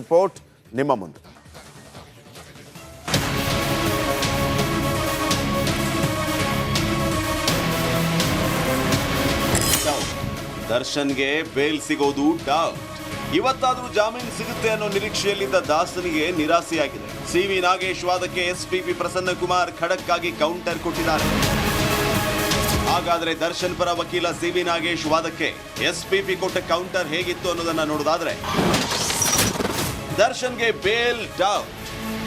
Report ನಿಮ್ಮ ಮುಂದೆ. ದರ್ಶನ್ಗೆ ಬೇಲ್ ಸಿಗೋದು ಡೌಟ್ ಇವತ್ತಾದ್ರೂ ಜಾಮೀನು ಸಿಗುತ್ತೆ ಅನ್ನೋ ನಿರೀಕ್ಷೆಯಲ್ಲಿದ್ದ ದಾಸನಿಗೆ ನಿರಾಸೆಯಾಗಿದೆ. ಸಿ ವಿ ನಾಗೇಶ್ ವಾದಕ್ಕೆ ಎಸ್ಪಿಪಿ ಪ್ರಸನ್ನ ಕುಮಾರ್ ಖಡಕ್ ಆಗಿ ಕೌಂಟರ್ ಕೊಟ್ಟಿದ್ದಾರೆ. ಹಾಗಾದ್ರೆ ದರ್ಶನ್ ಪರ ವಕೀಲ ಸಿ ವಿ ನಾಗೇಶ್ ವಾದಕ್ಕೆ ಎಸ್ಪಿಪಿ ಕೊಟ್ಟ ಕೌಂಟರ್ ಹೇಗಿತ್ತು ಅನ್ನೋದನ್ನ ನೋಡೋದಾದ್ರೆ ದರ್ಶನ್ಗೆ ಬೇಲ್ ಡೌಟ್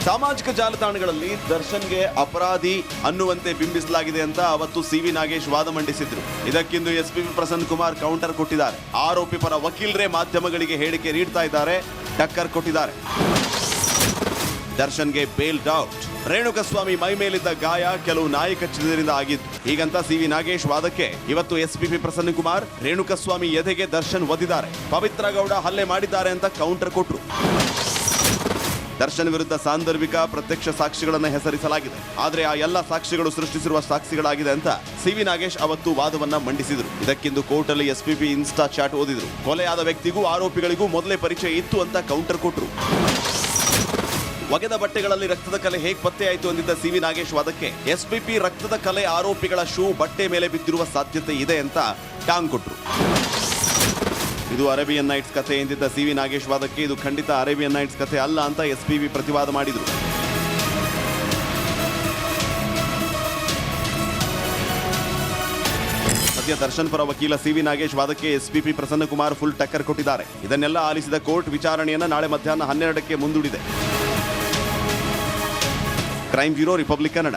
ಸಾಮಾಜಿಕ ಜಾಲತಾಣಗಳಲ್ಲಿ ದರ್ಶನ್ಗೆ ಅಪರಾಧಿ ಅನ್ನುವಂತೆ ಬಿಂಬಿಸಲಾಗಿದೆ ಅಂತ ಅವತ್ತು ಸಿ ವಿ ನಾಗೇಶ್ ವಾದ ಮಂಡಿಸಿದ್ರು. ಇದಕ್ಕಿಂದು S P Prasanna Kumar counter ಕೊಟ್ಟಿದ್ದಾರೆ. ಆರೋಪಿ ಪರ ವಕೀಲರೇ ಮಾಧ್ಯಮಗಳಿಗೆ ಹೇಳಿಕೆ ನೀಡ್ತಾ ಇದ್ದಾರೆ. ಟಕ್ಕರ್ ಕೊಟ್ಟಿದ್ದಾರೆ. ದರ್ಶನ್ಗೆ ಬೇಲ್ ಡೌಟ್ ರೇಣುಕಸ್ವಾಮಿ ಮೈ ಮೇಲಿದ್ದ ಗಾಯ ಕೆಲವು ನಾಯಿ ಚಿತ್ರದಿಂದ ಆಗಿದ್ದು ಹೀಗಂತ ಸಿ ವಿ ನಾಗೇಶ್ ವಾದಕ್ಕೆ ಇವತ್ತು ಎಸ್ಪಿಪಿ ಪ್ರಸನ್ನ ಕುಮಾರ್, ರೇಣುಕಸ್ವಾಮಿ ಎದೆಗೆ ದರ್ಶನ್ ಒದಿದ್ದಾರೆ. ಪವಿತ್ರ ಗೌಡ ಹಲ್ಲೆ ಮಾಡಿದ್ದಾರೆ ಅಂತ ಕೌಂಟರ್ ಕೊಟ್ರು. ದರ್ಶನ್ ವಿರುದ್ಧ ಸಾಂದರ್ಭಿಕ ಪ್ರತ್ಯಕ್ಷ ಸಾಕ್ಷಿಗಳನ್ನು ಹೆಸರಿಸಲಾಗಿದೆ. ಆದರೆ ಆ ಎಲ್ಲ ಸಾಕ್ಷಿಗಳು ಸೃಷ್ಟಿಸಿರುವ ಸಾಕ್ಷಿಗಳಾಗಿದೆ ಅಂತ ಸಿ ವಿ ನಾಗೇಶ್ ಅವತ್ತು ವಾದವನ್ನ ಮಂಡಿಸಿದರು. ಇದಕ್ಕಿಂದು ಕೋರ್ಟಲ್ಲಿ ಎಸ್ಪಿಪಿ ಇನ್ಸ್ಟಾ ಚಾಟ್ ಓದಿದ್ರು. ಕೊಲೆಯಾದ ವ್ಯಕ್ತಿಗೂ ಆರೋಪಿಗಳಿಗೂ ಮೊದಲೇ ಪರಿಚಯ ಇತ್ತು ಅಂತ ಕೌಂಟರ್ ಕೊಟ್ರು. ಒಗೆದ ಬಟ್ಟೆಗಳಲ್ಲಿ ರಕ್ತದ ಕಲೆ ಹೇಗೆ ಪತ್ತೆಯಾಯಿತು ಎಂದಿದ್ದ ಸಿ ವಿ ನಾಗೇಶ್ ವಾದಕ್ಕೆ ಎಸ್ಪಿಪಿ ರಕ್ತದ ಕಲೆ ಆರೋಪಿಗಳ ಶೂ ಬಟ್ಟೆ ಮೇಲೆ ಬಿದ್ದಿರುವ ಸಾಧ್ಯತೆ ಇದೆ ಅಂತ ಟಾಂಗ್ ಕೊಟ್ರು ಇದು ಅರೇಬಿಯನ್ ನೈಟ್ಸ್ ಕಥೆ ಎಂದಿದ್ದ ಸಿ ವಿ ನಾಗೇಶ್ ವಾದಕ್ಕೆ ಇದು ಖಂಡಿತ ಅರೇಬಿಯನ್ ನೈಟ್ಸ್ ಕಥೆ ಅಲ್ಲ ಅಂತ ಎಸ್ಪಿಬಿ ಪ್ರತಿವಾದ ಮಾಡಿದರು. ಸದ್ಯ ದರ್ಶನ್ ಪರ ವಕೀಲ ಸಿ ವಿ ನಾಗೇಶ್ ವಾದಕ್ಕೆ ಎಸ್ಪಿಪಿ ಪ್ರಸನ್ನ ಕುಮಾರ್ ಫುಲ್ ಟಕ್ಕರ್ ಕೊಟ್ಟಿದ್ದಾರೆ. ಇದನ್ನೆಲ್ಲ ಆಲಿಸಿದ ಕೋರ್ಟ್ ವಿಚಾರಣೆಯನ್ನು ನಾಳೆ ಮಧ್ಯಾಹ್ನ ಹನ್ನೆರಡಕ್ಕೆ ಮುಂದೂಡಿದೆ. Crime bureau republic Kannada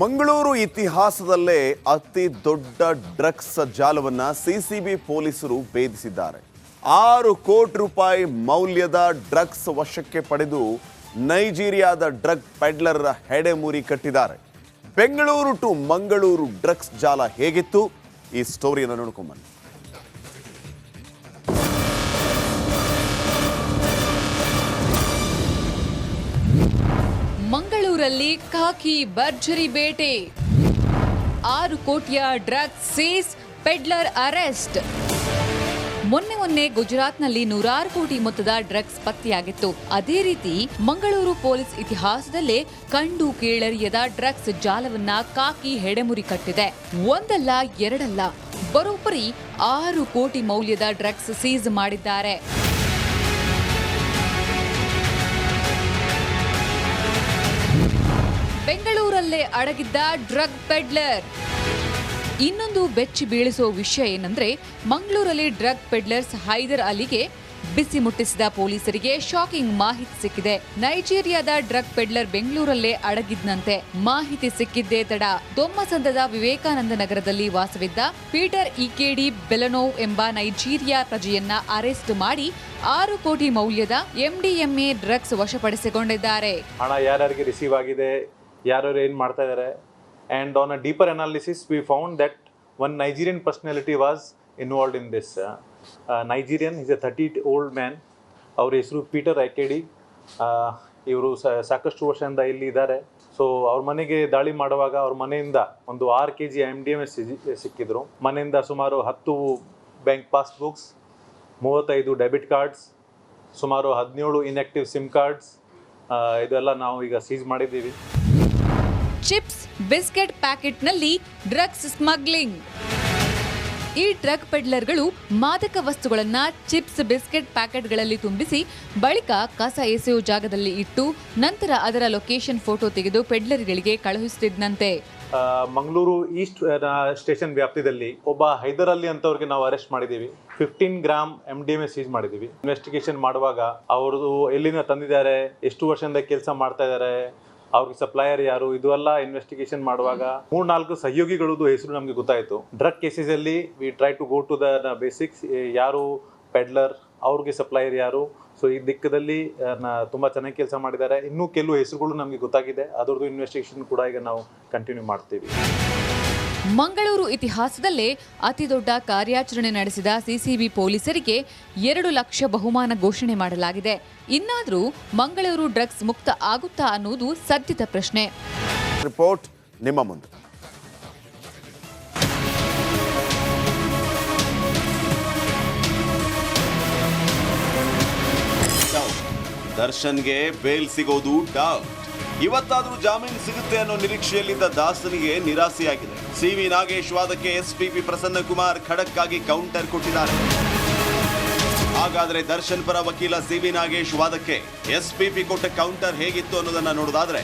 Mangaluru ಇತಿಹಾಸದಲ್ಲೇ ಅತಿ ದೊಡ್ಡ ಡ್ರಗ್ಸ್ ಜಾಲವನ್ನ ಸಿಸಿಬಿ ಪೊಲೀಸರು ಭೇದಿಸಿದ್ದಾರೆ. ಆರು ಕೋಟಿ ರೂಪಾಯಿ ಮೌಲ್ಯದ ಡ್ರಗ್ಸ್ ವಶಕ್ಕೆ ಪಡೆದು ನೈಜೀರಿಯಾದ ಡ್ರಗ್ ಪೆಡ್ಲರ್ ಹೆಡೆಮುರಿ ಕಟ್ಟಿದ್ದಾರೆ. ಬೆಂಗಳೂರು ಟು ಮಂಗಳೂರು ಡ್ರಗ್ಸ್ ಜಾಲ ಹೇಗಿತ್ತು? ಈ ಸ್ಟೋರಿಯನ್ನು ನೋಡ್ಕೊಂಬನ್ನಿ ಮಂಗಳೂರಲ್ಲಿ ಖಾಕಿ ಭರ್ಜರಿ ಬೇಟೆ. ಆರು ಕೋಟಿಯ ಡ್ರಗ್ಸ್ ಸೀಸ್, ಪೆಡ್ಲರ್ ಅರೆಸ್ಟ್. ಮೊನ್ನೆ ಮೊನ್ನೆ ಗುಜರಾತ್ನಲ್ಲಿ ನೂರಾರು ಕೋಟಿ ಮೊತ್ತದ ಡ್ರಗ್ಸ್ ಪತ್ತೆಯಾಗಿತ್ತು. ಅದೇ ರೀತಿ ಮಂಗಳೂರು ಪೊಲೀಸ್ ಇತಿಹಾಸದಲ್ಲೇ ಕಂಡು ಕೇಳರಿಯದ ಡ್ರಗ್ಸ್ ಜಾಲವನ್ನ ಕಾಕಿ ಹೆಡೆಮುರಿ ಕಟ್ಟಿದೆ. ಒಂದಲ್ಲ, ಎರಡಲ್ಲ, ಬರೋಬ್ಬರಿ ಆರು ಕೋಟಿ ಮೌಲ್ಯದ ಡ್ರಗ್ಸ್ ಸೀಸ್ ಮಾಡಿದ್ದಾರೆ. ಬೆಂಗಳೂರಲ್ಲೇ ಅಡಗಿದ್ದ ಡ್ರಗ್ ಪೆಡ್ಲರ್. ಇನ್ನೊಂದು ಬೆಚ್ಚಿ ಬೀಳಿಸೋ ವಿಷಯ ಏನಂದ್ರೆ, ಮಂಗಳೂರಲ್ಲಿ ಡ್ರಗ್ ಪೆಡ್ಲರ್ಸ್ ಹೈದರ್ ಅಲಿಗೆ ಬಿಸಿ ಮುಟ್ಟಿಸಿದ ಪೊಲೀಸರಿಗೆ ಶಾಕಿಂಗ್ ಮಾಹಿತಿ ಸಿಕ್ಕಿದೆ. ನೈಜೀರಿಯಾದ ಡ್ರಗ್ ಪೆಡ್ಲರ್ ಬೆಂಗಳೂರಲ್ಲೇ ಅಡಗಿದ್ನಂತೆ. ಮಾಹಿತಿ ಸಿಕ್ಕಿದ್ದೇ ತಡ. ದೊಮ್ಮಸಂದದ ವಿವೇಕಾನಂದ ನಗರದಲ್ಲಿ ವಾಸವಿದ್ದ ಪೀಟರ್ ಇಕೆಡಿ ಬೆಲನೋವ್ ಎಂಬ ನೈಜೀರಿಯಾ ಪ್ರಜೆಯನ್ನ ಅರೆಸ್ಟ್ ಮಾಡಿ ಆರು ಕೋಟಿ ಮೌಲ್ಯದ ಎಂಡಿಎಂಎ ಡ್ರಗ್ಸ್ ವಶಪಡಿಸಿಕೊಂಡಿದ್ದಾರೆ. ಹಣ ಯಾರಿಗೆ ರಿಸೀವ್ ಆಗಿದೆ? ಯಾರ್ಯಾರು ಏನು ಮಾಡ್ತಾ ಇದ್ದಾರೆ and on a deeper analysis we found that one Nigerian personality was involved in this Nigerian is a thirty old man ಅವ್ರ ಹೆಸರು ಪೀಟರ್ ಐಕೆಡಿ ಇವರು ಸಾಕಷ್ಟು ವರ್ಷದಿಂದ ಇಲ್ಲಿ ಇದ್ದಾರೆ. ಸೊ ಅವ್ರ ಮನೆಗೆ ದಾಳಿ ಮಾಡುವಾಗ ಅವ್ರ ಮನೆಯಿಂದ ಒಂದು ಆರು K G M D M S ಸಿಕ್ಕಿದ್ರು. ಮನೆಯಿಂದ ಸುಮಾರು ಹತ್ತು ಬ್ಯಾಂಕ್ ಪಾಸ್ಬುಕ್ಸ್ ಮೂವತ್ತೈದು ಡೆಬಿಟ್ ಕಾರ್ಡ್ಸ್ ಸುಮಾರು ಹದಿನೇಳು ಇನ್ಆಕ್ಟಿವ್ ಸಿಮ್ ಕಾರ್ಡ್ಸ್ ಇದೆಲ್ಲ ನಾವು ಈಗ ಸೀಸ್ ಮಾಡಿದ್ದೀವಿ. ಚಿಪ್ಸ್ ಬಿಸ್ಕೆಟ್ ಪ್ಯಾಕೆಟ್ನಲ್ಲಿ ಡ್ರಗ್ಸ್ ಸ್ಮಗ್ಲಿಂಗ್. ಈ ಡ್ರಗ್ ಪೆಡ್ಲರ್ಗಳು ಮಾದಕ ವಸ್ತುಗಳನ್ನು ಚಿಪ್ಸ್, ಬಿಸ್ಕೆಟ್ ಪ್ಯಾಕೆಟ್ಗಳಲ್ಲಿ ತುಂಬಿಸಿ ಬಳಿಕ ಕಸ ಎಸೆಯೋ ಜಾಗದಲ್ಲಿ ಇಟ್ಟು ನಂತರ ಅದರ ಲೊಕೇಶನ್ ಫೋಟೋ ತೆಗೆದು ಪೆಡ್ಲರ್ಗಳಿಗೆ ಕಳುಹಿಸುತ್ತಿದ್ದಂತೆ ಮಂಗಳೂರು ಈಸ್ಟ್ ಸ್ಟೇಷನ್ ವ್ಯಾಪ್ತಿಯಲ್ಲಿ ಒಬ್ಬ ಹೈದರ್ ಅಲಿ ಅಂತವ್ರಿಗೆ ನಾವು ಅರೆಸ್ಟ್ ಮಾಡಿದ್ದೀವಿ. Fifteen gram M D M A seize ಮಾಡಿದ್ದೀವಿ. ಇನ್ವೆಸ್ಟಿಗೇಷನ್ ಮಾಡುವಾಗ ಅವರು ಎಲ್ಲಿಂದ ತಂದಿದ್ದಾರೆ, ಎಷ್ಟು ವರ್ಷದಿಂದ ಕೆಲಸ ಮಾಡ್ತಾ ಇದ್ದಾರೆ ಅವ್ರಿಗೆ ಸಪ್ಲೈಯರ್ ಯಾರು? ಇದು ಎಲ್ಲ ಇನ್ವೆಸ್ಟಿಗೇಷನ್ ಮಾಡುವಾಗ ಮೂರ್ನಾಲ್ಕು ಸಹಯೋಗಿಗಳದ್ದು ಹೆಸರು ನಮಗೆ ಗೊತ್ತಾಯಿತು. ಡ್ರಗ್ ಕೇಸಸ್ ಅಲ್ಲಿ we try to go to the basics ಯಾರು? ಪೆಡ್ಲರ್ ಅವ್ರಿಗೆ ಸಪ್ಲೈಯರ್ ಯಾರು? ಸೊ ಈ ದಿಕ್ಕದಲ್ಲಿ ತುಂಬಾ ಚೆನ್ನಾಗಿ ಕೆಲಸ ಮಾಡಿದ್ದಾರೆ. ಇನ್ನೂ ಕೆಲವು ಹೆಸರುಗಳು ನಮಗೆ ಗೊತ್ತಾಗಿದೆ. ಅದರದ್ದು ಇನ್ವೆಸ್ಟಿಗೇಷನ್ ಕೂಡ ಈಗ ನಾವು ಕಂಟಿನ್ಯೂ ಮಾಡ್ತೀವಿ. ಮಂಗಳೂರು ಇತಿಹಾಸದಲ್ಲೇ ಅತಿದೊಡ್ಡ ಕಾರ್ಯಾಚರಣೆ ನಡೆಸಿದ ಸಿಸಿಬಿ ಪೊಲೀಸರಿಗೆ ಎರಡು ಲಕ್ಷ ಬಹುಮಾನ ಘೋಷಣೆ ಮಾಡಲಾಗಿದೆ. ಇನ್ನಾದರೂ ಮಂಗಳೂರು ಡ್ರಗ್ಸ್ ಮುಕ್ತ ಆಗುತ್ತಾ ಅನ್ನುವುದು ಸದ್ಯದ ಪ್ರಶ್ನೆ. ರಿಪೋರ್ಟ್ ನಿಮ್ಮ ಮುಂದೆ. ದರ್ಶನ್ಗೆ ಬೇಲ್ ಸಿಗೋದು ಡಾವ್. ಇವತ್ತಾದ್ರೂ ಜಾಮೀನು ಸಿಗುತ್ತೆ ಅನ್ನೋ ನಿರೀಕ್ಷೆಯಲ್ಲಿದ್ದ ದಾಸನಿಗೆ ನಿರಾಸೆಯಾಗಿದೆ. ಸಿ ವಿ ನಾಗೇಶ್ ವಾದಕ್ಕೆ ಎಸ್ಪಿಪಿ ಪ್ರಸನ್ನ ಕುಮಾರ್ ಖಡಕ್ ಆಗಿ ಕೌಂಟರ್ ಕೊಟ್ಟಿದ್ದಾರೆ. ಹಾಗಾದರೆ ದರ್ಶನ್ ಪರ ವಕೀಲ ಸಿ ವಿ ನಾಗೇಶ್ ವಾದಕ್ಕೆ ಎಸ್ಪಿಪಿ ಕೊಟ್ಟ ಕೌಂಟರ್ ಹೇಗಿತ್ತು ಅನ್ನೋದನ್ನ ನೋಡೋದಾದ್ರೆ,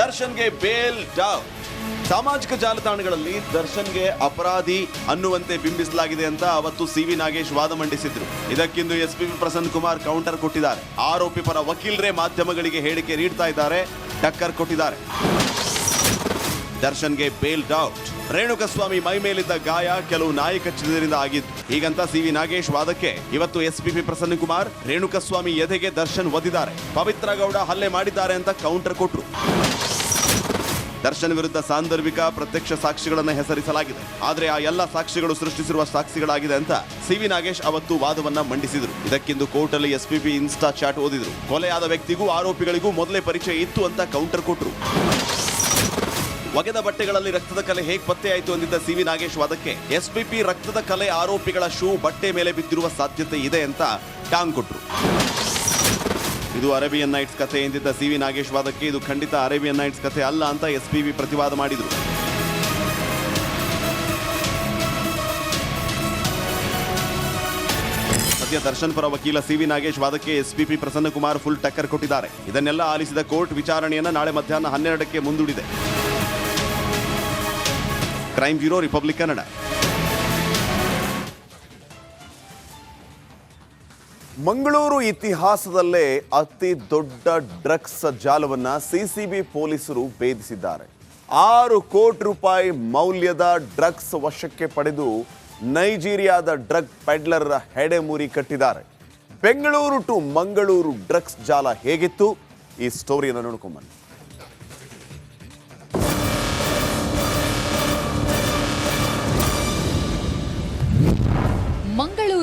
ದರ್ಶನ್ಗೆ ಬೇಲ್ ಡೌಟ್ ಸಾಮಾಜಿಕ ಜಾಲತಾಣಗಳಲ್ಲಿ ದರ್ಶನ್ಗೆ ಅಪರಾಧಿ ಅನ್ನುವಂತೆ ಬಿಂಬಿಸಲಾಗಿದೆ ಅಂತ ಅವತ್ತು ಸಿ ವಿ ನಾಗೇಶ್ ವಾದ ಮಂಡಿಸಿದ್ರು. ಇದಕ್ಕಿಂದು ಎಸ್ಪಿಪಿ ಪ್ರಸನ್ನ ಕುಮಾರ್ ಕೌಂಟರ್ ಕೊಟ್ಟಿದ್ದಾರೆ. ಆರೋಪಿ ಪರ ವಕೀಲರೇ ಮಾಧ್ಯಮಗಳಿಗೆ ಹೇಳಿಕೆ ನೀಡ್ತಾ ಇದ್ದಾರೆ. ಟಕ್ಕರ್ ಕೊಟ್ಟಿದ್ದಾರೆ. ದರ್ಶನ್ಗೆ ಬೇಲ್ ಡೌಟ್ ರೇಣುಕಸ್ವಾಮಿ ಮೈ ಮೇಲಿದ್ದ ಗಾಯ ಕೆಲವು ನಾಯಿ ಚಿತ್ರದಿಂದ ಆಗಿತ್ತು ಹೀಗಂತ ಸಿ ವಿ ನಾಗೇಶ್ ವಾದಕ್ಕೆ ಇವತ್ತು ಎಸ್ಪಿಪಿ ಪ್ರಸನ್ನ ಕುಮಾರ್ ರೇಣುಕಸ್ವಾಮಿ ಎದೆಗೆ ದರ್ಶನ್ ಒದಿದ್ದಾರೆ. ಪವಿತ್ರ ಗೌಡ ಹಲ್ಲೆ ಮಾಡಿದ್ದಾರೆ ಅಂತ ಕೌಂಟರ್ ಕೊಟ್ರು. ದರ್ಶನ್ ವಿರುದ್ಧ ಸಾಂದರ್ಭಿಕ ಪ್ರತ್ಯಕ್ಷ ಸಾಕ್ಷಿಗಳನ್ನು ಹೆಸರಿಸಲಾಗಿದೆ. ಆದರೆ ಆ ಎಲ್ಲ ಸಾಕ್ಷಿಗಳು ಸೃಷ್ಟಿಸಿರುವ ಸಾಕ್ಷಿಗಳಾಗಿದೆ ಅಂತ ಸಿವಿ ನಾಗೇಶ್ ಅವತ್ತು ವಾದವನ್ನ ಮಂಡಿಸಿದರು. ಇದಕ್ಕಿಂದು ಕೋರ್ಟಲ್ಲಿ ಎಸ್ಪಿಪಿ ಇನ್ಸ್ಟಾ ಚಾಟ್ ಓದಿದ್ರು. ಕೊಲೆಯಾದ ವ್ಯಕ್ತಿಗೂ ಆರೋಪಿಗಳಿಗೂ ಮೊದಲೇ ಪರಿಚಯ ಇತ್ತು ಅಂತ ಕೌಂಟರ್ ಕೊಟ್ರು. ಒಗೆದ ಬಟ್ಟೆಗಳಲ್ಲಿ ರಕ್ತದ ಕಲೆ ಹೇಗೆ ಪತ್ತೆಯಾಯಿತು ಎಂದಿದ್ದ ಸಿವಿ ನಾಗೇಶ್ ವಾದಕ್ಕೆ ಎಸ್ಪಿಪಿ ರಕ್ತದ ಕಲೆ ಆರೋಪಿಗಳ ಶೂ ಬಟ್ಟೆ ಮೇಲೆ ಬಿದ್ದಿರುವ ಸಾಧ್ಯತೆ ಇದೆ ಅಂತ ಟಾಂಗ್ ಕೊಟ್ರು. ಇದು ಅರೇಬಿಯನ್ ನೈಟ್ಸ್ ಕಥೆ ಎಂದಿದ್ದ ಸಿ ವಿ ನಾಗೇಶ್ ವಾದಕ್ಕೆ ಇದು ಖಂಡಿತ ಅರೇಬಿಯನ್ ನೈಟ್ಸ್ ಕಥೆ ಅಲ್ಲ ಅಂತ ಎಸ್ಪಿಬಿ ಪ್ರತಿವಾದ ಮಾಡಿದರು. ಸದ್ಯ ದರ್ಶನ್ ಪರ ವಕೀಲ ಸಿ ವಿ ನಾಗೇಶ್ ವಾದಕ್ಕೆ ಎಸ್ಪಿಪಿ ಪ್ರಸನ್ನ ಕುಮಾರ್ ಫುಲ್ ಟಕ್ಕರ್ ಕೊಟ್ಟಿದ್ದಾರೆ. ಇದನ್ನೆಲ್ಲ ಆಲಿಸಿದ ಕೋರ್ಟ್ ವಿಚಾರಣೆಯನ್ನು ನಾಳೆ ಮಧ್ಯಾಹ್ನ ಹನ್ನೆರಡಕ್ಕೆ ಮುಂದೂಡಿದೆ. Crime bureau, republic Kannada. Mangaluru ಇತಿಹಾಸದಲ್ಲೇ ಅತಿ ದೊಡ್ಡ ಡ್ರಗ್ಸ್ ಜಾಲವನ್ನ ಸಿಸಿಬಿ ಪೊಲೀಸರು ಭೇದಿಸಿದ್ದಾರೆ. ಆರು ಕೋಟಿ ರೂಪಾಯಿ ಮೌಲ್ಯದ ಡ್ರಗ್ಸ್ ವಶಕ್ಕೆ ಪಡೆದು ನೈಜೀರಿಯಾದ ಡ್ರಗ್ ಪೆಡ್ಲರ್ ಹೆಡೆಮುರಿ ಕಟ್ಟಿದ್ದಾರೆ. ಬೆಂಗಳೂರು ಟು ಮಂಗಳೂರು ಡ್ರಗ್ಸ್ ಜಾಲ ಹೇಗಿತ್ತು? ಈ ಸ್ಟೋರಿಯನ್ನು ನೋಡ್ಕೊಂಬನ್ನಿ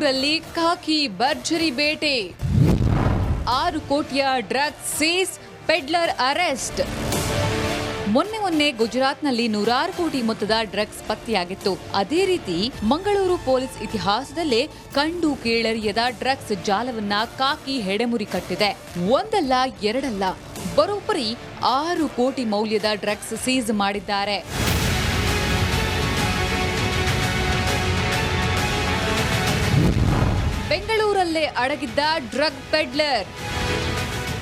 ಮಂಗಳೂರಲ್ಲಿ ಕಾಕಿ ಭರ್ಜರಿ ಬೇಟೆ. ಆರು ಕೋಟಿಯ ಡ್ರಗ್ಸ್ ಸೀಸ್, ಪೆಡ್ಲರ್ ಅರೆಸ್ಟ್. ಮೊನ್ನೆ ಮೊನ್ನೆ ಗುಜರಾತ್ನಲ್ಲಿ ನೂರಾರು ಕೋಟಿ ಮೊತ್ತದ ಡ್ರಗ್ಸ್ ಪತ್ತೆಯಾಗಿತ್ತು. ಅದೇ ರೀತಿ ಮಂಗಳೂರು ಪೊಲೀಸ್ ಇತಿಹಾಸದಲ್ಲೇ ಕಂಡು ಕೇಳರಿಯದ ಡ್ರಗ್ಸ್ ಜಾಲವನ್ನ ಕಾಕಿ ಹೆಡೆಮುರಿ ಕಟ್ಟಿದೆ. ಒಂದಲ್ಲ, ಎರಡಲ್ಲ, ಬರೋಬ್ಬರಿ ಆರು ಕೋಟಿ ಮೌಲ್ಯದ ಡ್ರಗ್ಸ್ ಸೀಸ್ ಮಾಡಿದ್ದಾರೆ. ಬೆಂಗಳೂರಲ್ಲೇ ಅಡಗಿದ್ದ ಡ್ರಗ್ ಪೆಡ್ಲರ್.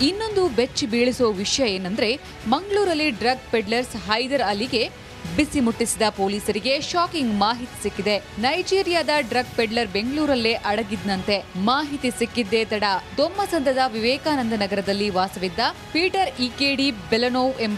ಇನ್ನೊಂದು ಬೆಚ್ಚಿ ಬೀಳಿಸೋ ವಿಷಯ ಏನಂದ್ರೆ, ಮಂಗಳೂರಲ್ಲಿ ಡ್ರಗ್ ಪೆಡ್ಲರ್ಸ್ ಹೈದರ್ ಅಲಿಗೆ ಬಿಸಿ ಮುಟ್ಟಿಸಿದ ಪೊಲೀಸರಿಗೆ ಶಾಕಿಂಗ್ ಮಾಹಿತಿ ಸಿಕ್ಕಿದೆ. ನೈಜೀರಿಯಾದ ಡ್ರಗ್ ಪೆಡ್ಲರ್ ಬೆಂಗಳೂರಲ್ಲೇ ಅಡಗಿದ್ನಂತೆ. ಮಾಹಿತಿ ಸಿಕ್ಕಿದ್ದೇ ತಡ. ದೊಮ್ಮಸಂದದ ವಿವೇಕಾನಂದ ನಗರದಲ್ಲಿ ವಾಸವಿದ್ದ ಪೀಟರ್ ಇಕೆಡಿ ಬೆಲನೋವ್ ಎಂಬ